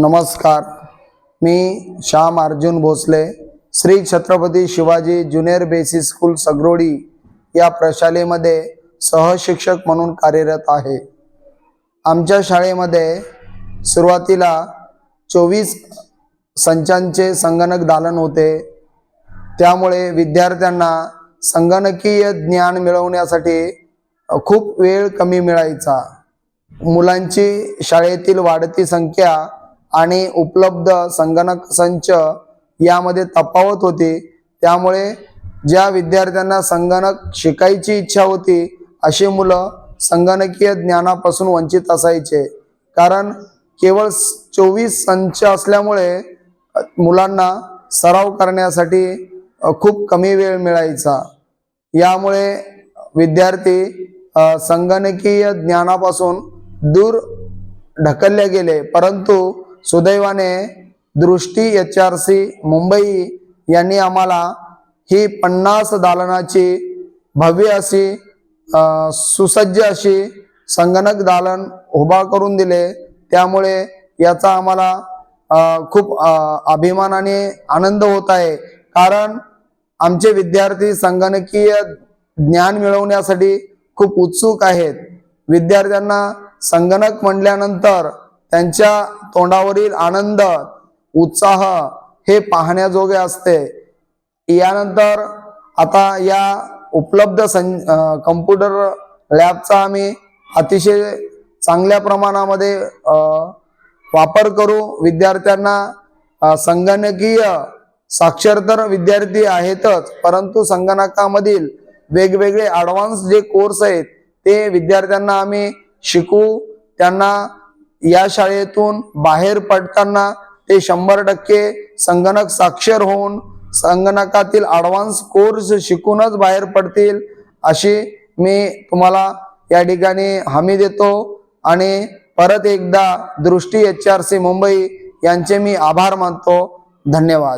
नमस्कार. मी Shyam Arjun Bhosale Shri Chhatrapati Shivaji junior basic school Sagrodi या प्रशालेमध्ये सहशिक्षक म्हणून कार्यरत आहे. आमच्या शाळेमध्ये सुरुवातीला चोवीस संचांचे संगणक दालन होते. त्यामुळे विद्यार्थ्यांना संगणकीय ज्ञान मिळवण्यासाठी खूप वेळ कमी मिळायचा. मुलांची शाळेतील वाढती संख्या आणि उपलब्ध संगणक संच यामध्ये तफावत होती. त्यामुळे ज्या विद्यार्थ्यांना संगणक शिकायची इच्छा होती अशी मुलं संगणकीय ज्ञानापासून वंचित असायचे. कारण केवळ चोवीस संच असल्यामुळे मुलांना सराव करण्यासाठी खूप कमी वेळ मिळायचा. यामुळे विद्यार्थी संगणकीय ज्ञानापासून दूर ढकलले गेले. परंतु सुदैवाने दृष्टी एच आर सी मुंबई यांनी आम्हाला ही पन्नास दालनाची भव्य अशी सुसज्ज अशी संगणक दालन उभा करून दिले. त्यामुळे याचा आम्हाला खूप अभिमानाने अभिमान आणि आनंद होत आहे. कारण आमचे विद्यार्थी संगणकीय ज्ञान मिळवण्यासाठी खूप उत्सुक आहेत. विद्यार्थ्यांना संगणक म्हणल्यानंतर त्यांच्या तोंडावरील आनंद उत्साह हे पाहण्याजोगे असते. यानंतर आता या उपलब्ध सं कम्प्युटर लॅबचा आम्ही अतिशय चांगल्या प्रमाणामध्ये वापर करू. विद्यार्थ्यांना संगणकीय साक्षर तर विद्यार्थी आहेतच परंतु संगणकामधील वेगवेगळे ॲडव्हान्स जे कोर्स आहेत ते विद्यार्थ्यांना आम्ही शिकू त्यांना या शाळेतून बाहेर पडताना ते शंभर टक्के संगणक साक्षर होऊन संगणकातील ॲडव्हान्स कोर्स शिकूनच बाहेर पडतील अशी मी तुम्हाला या ठिकाणी हमी देतो. आणि परत एकदा दृष्टी एच आर सी मुंबई यांचे मी आभार मानतो. धन्यवाद.